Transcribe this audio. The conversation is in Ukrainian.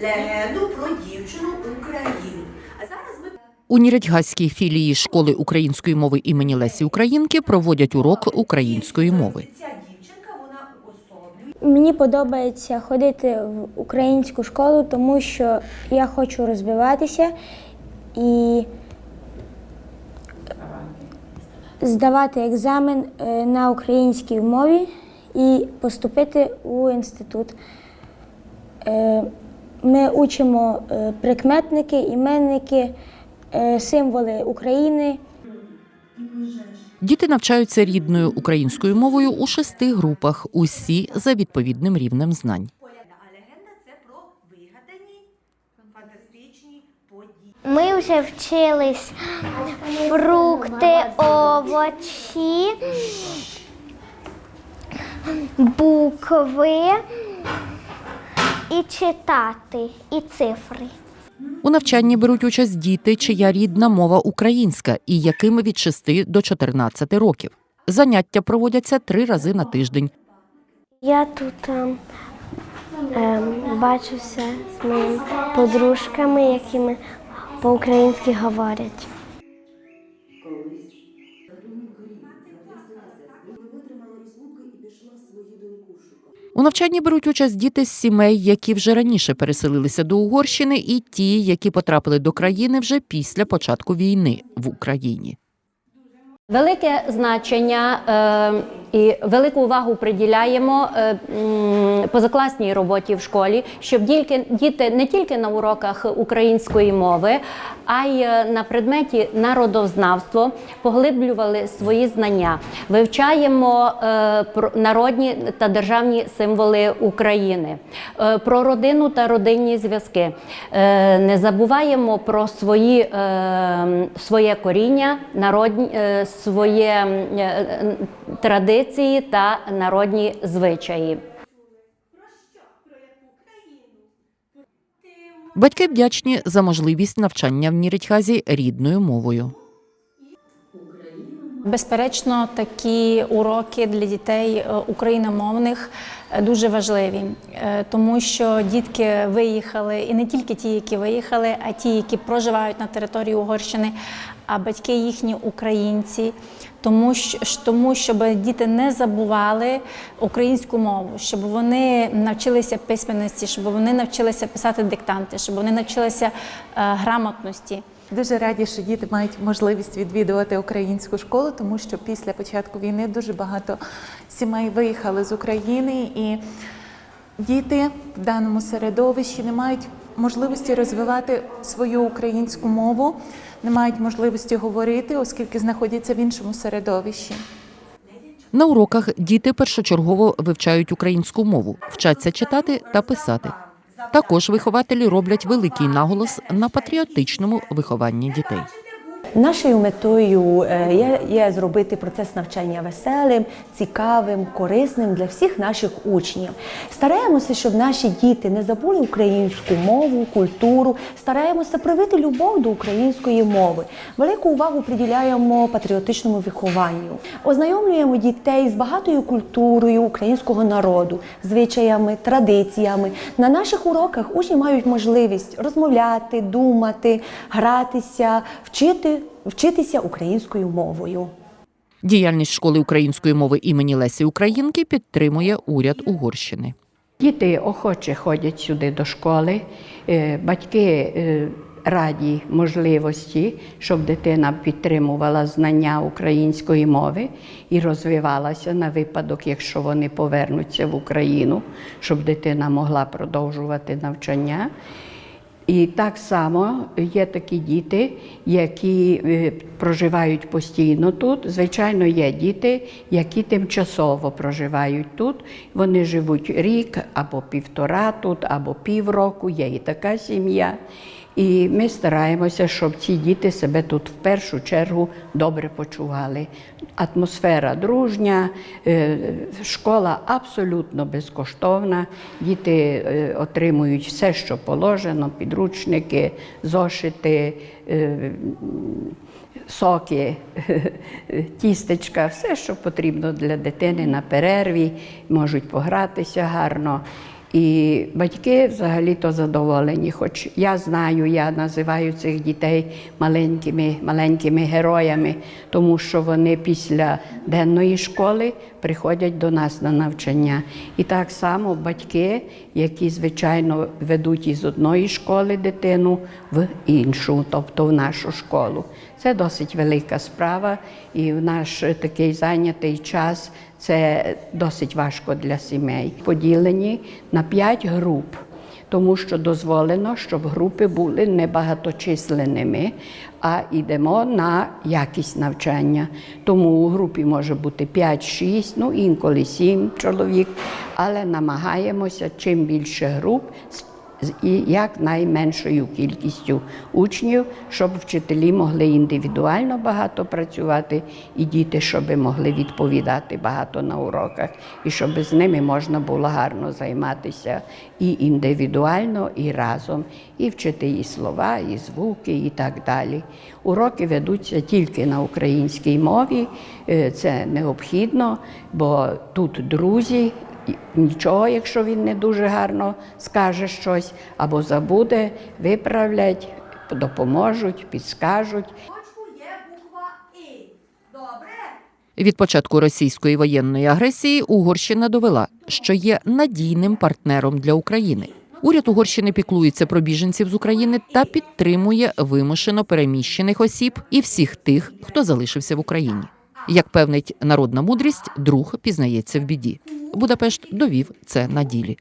легенду про дівчину Україну. А зараз ми У Нірядьгаській філії школи української мови імені Лесі Українки проводять урок української мови. ця дівчинка вона уособлює. Мені подобається ходити в українську школу, тому що я хочу розвиватися і здавати екзамен е, на українській мові і поступити у інститут. Ми учимо е, прикметники, іменники, е, символи України. Діти навчаються рідною українською мовою у шести групах, усі за відповідним рівнем знань. А легенда це про вигадані фантастичні події. Ми вже вчились фрукти, овочі, букви і читати, і цифри. У навчанні беруть участь діти, чия рідна мова українська і яким від 6 до 14 років. Заняття проводяться три рази на тиждень. Я тут ем, ем, бачуся з моїми подружками, якими по-українськи говорять. У навчанні беруть участь діти з сімей, які вже раніше переселилися до Угорщини, і ті, які потрапили до країни вже після початку війни в Україні. Велике значення е, і велику увагу приділяємо е, позакласній роботі в школі, щоб діти, не тільки на уроках української мови, а й е, на предметі народознавство поглиблювали свої знання. Вивчаємо е, про народні та державні символи України, про родину та родинні зв'язки. Не забуваємо про свої, своє коріння, народні, своє традиції та народні звичаї. Батьки вдячні за можливість навчання в Нірітхазі рідною мовою. Безперечно, такі уроки для дітей е, україномовних е, дуже важливі, е, тому що дітки виїхали, і не тільки ті, які виїхали, а ті, які проживають на території Угорщини, а батьки їхні українці. Тому що тому, щоб діти не забували українську мову, щоб вони навчилися письменності, щоб вони навчилися писати диктанти, щоб вони навчилися грамотності. Дуже раді, що діти мають можливість відвідувати українську школу, тому що після початку війни дуже багато сімей виїхали з України, і діти в даному середовищі не мають можливості розвивати свою українську мову, не мають можливості говорити, оскільки знаходяться в іншому середовищі. На уроках діти першочергово вивчають українську мову, вчаться читати та писати. Також вихователі роблять великий наголос на патріотичному вихованні дітей. Нашою метою е, є, є зробити процес навчання веселим, цікавим, корисним для всіх наших учнів. Стараємося, щоб наші діти не забули українську мову, культуру, стараємося привити любов до української мови. Велику увагу приділяємо патріотичному вихованню. Ознайомлюємо дітей з багатою культурою українського народу, звичаями, традиціями. На наших уроках учні мають можливість розмовляти, думати, гратися, вчити, вчитися українською мовою. Діяльність школи української мови імені Лесі Українки підтримує уряд Угорщини. Діти охоче ходять сюди до школи, е, батьки е, раді можливості, щоб дитина підтримувала знання української мови і розвивалася на випадок, якщо вони повернуться в Україну, щоб дитина могла продовжувати навчання. І так само є такі діти, які е, проживають постійно тут. Звичайно, є діти, які тимчасово проживають тут. Вони живуть рік або півтора тут, або півроку. Є і така сім'я. І ми стараємося, щоб ці діти себе тут в першу чергу добре почували. Атмосфера дружня, е, школа абсолютно безкоштовна. Діти е, отримують все, що положено: підручники, зошити. е, Соки, тістечка, все, що потрібно для дитини на перерві, можуть погратися гарно. І батьки взагалі-то задоволені. Хоч я знаю, я називаю цих дітей маленькими, маленькими героями, тому що вони після денної школи приходять до нас на навчання. І так само батьки, які, звичайно, ведуть із одної школи дитину в іншу, тобто в нашу школу. Це досить велика справа, і в наш такий зайнятий час це досить важко для сімей. Поділені на п'ять груп, тому що дозволено, щоб групи були не багаточисленними, а йдемо на якість навчання. Тому у групі може бути 5-6, ну інколи 7 чоловік, але намагаємося чим більше груп і як найменшою кількістю учнів, щоб вчителі могли індивідуально багато працювати, і діти, щоб могли відповідати багато на уроках, і щоб з ними можна було гарно займатися і індивідуально, і разом, і вчити і слова, і звуки, і так далі. Уроки ведуться тільки на українській мові, Е, це необхідно, бо тут друзі. Нічого, якщо він не дуже гарно скаже щось або забуде, виправлять, допоможуть, підскажуть. Від початку російської воєнної агресії Угорщина довела, що є надійним партнером для України. Уряд Угорщини піклується про біженців з України та підтримує вимушено переміщених осіб і всіх тих, хто залишився в Україні. Як певнить народна мудрість, друг пізнається в біді. Будапешт довів це на ділі.